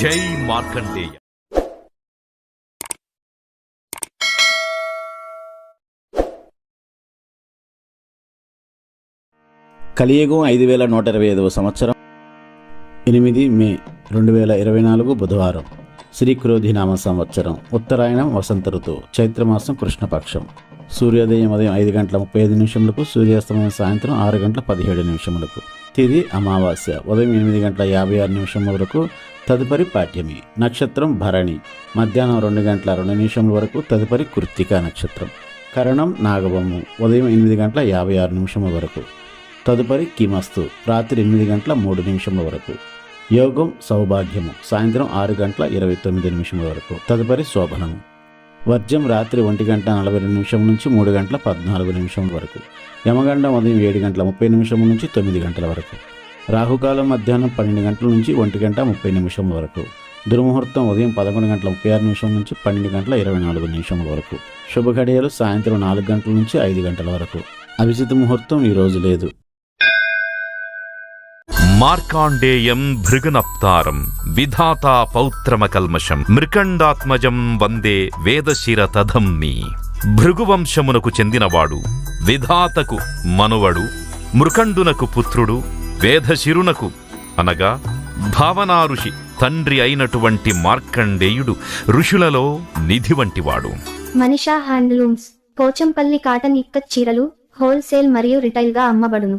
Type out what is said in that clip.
జై మార్కండేయ. కలియుగం ఐదు వేల నూట ఇరవై ఐదవ సంవత్సరం ఎనిమిది మే రెండు వేల ఇరవై నాలుగు బుధవారం శ్రీక్రోధి నామ సంవత్సరం ఉత్తరాయణం వసంత ఋతువు చైత్రమాసం కృష్ణపక్షం. సూర్యోదయం ఉదయం ఐదు గంటల ముప్పై ఐదు నిమిషములకు సూర్యాస్తమయం సాయంత్రం ఆరు గంటల పదిహేడు నిమిషములకు. తిది అమావాస్య. ఉదయం ఎనిమిది గంటల యాభై ఆరు నిమిషం వరకు తదుపరి పాఠ్యమి నక్షత్రం భరణి. మధ్యాహ్నం రెండు గంటల రెండు నిమిషముల వరకు తదుపరి కృత్తికా నక్షత్రం. కరణం నాగబొమ్ము ఉదయం ఎనిమిది గంటల యాభై ఆరు నిమిషముల వరకు. తదుపరి కిమస్తు రాత్రి ఎనిమిది గంటల మూడు నిమిషముల వరకు. యోగం సౌభాగ్యము సాయంత్రం ఆరు గంటల ఇరవై తొమ్మిది నిమిషముల వరకు. తదుపరి శోభనము. వర్జం రాత్రి ఒంటి గంట నలభై రెండు నిమిషం నుంచి మూడు గంటల పద్నాలుగు నిమిషం వరకు. యమగండం ఉదయం ఏడు గంటల ముప్పై నిమిషం నుంచి తొమ్మిది గంటల వరకు. రాహుకాలం మధ్యాహ్నం పన్నెండు గంటల నుంచి ఒంటి గంట ముప్పై నిమిషం వరకు. దుర్ముహూర్తం ఉదయం పదకొండు గంటల ముప్పై ఆరు నిమిషం నుంచి పన్నెండు గంటల ఇరవై నాలుగు నిమిషముల వరకు. శుభ గడియలు సాయంత్రం నాలుగు గంటల నుంచి ఐదు గంటల వరకు. అభిజిత్ ముహూర్తం ఈ రోజు లేదు. మార్కాండేయం భృగునప్తారం విధాతా పౌత్రమకల్మషం మృకండాత్మజం వందే వేదశిర తధంమి భృగువంశమునకు చెందినవాడు విధాతకు మనువడు మృకండునకు పుత్రుడు వేదశిరునకు అనగా భావనా ఋషి తండ్రి అయినటువంటి మార్కండేయుడు ఋషులలో నిధి వంటివాడు. మనిషా హ్యాండ్లూమ్స్ పోచంపల్లి కాటన్ ఇక్కత్ చీరలు హోల్సేల్ మరియు రిటైల్గా అమ్మబడును.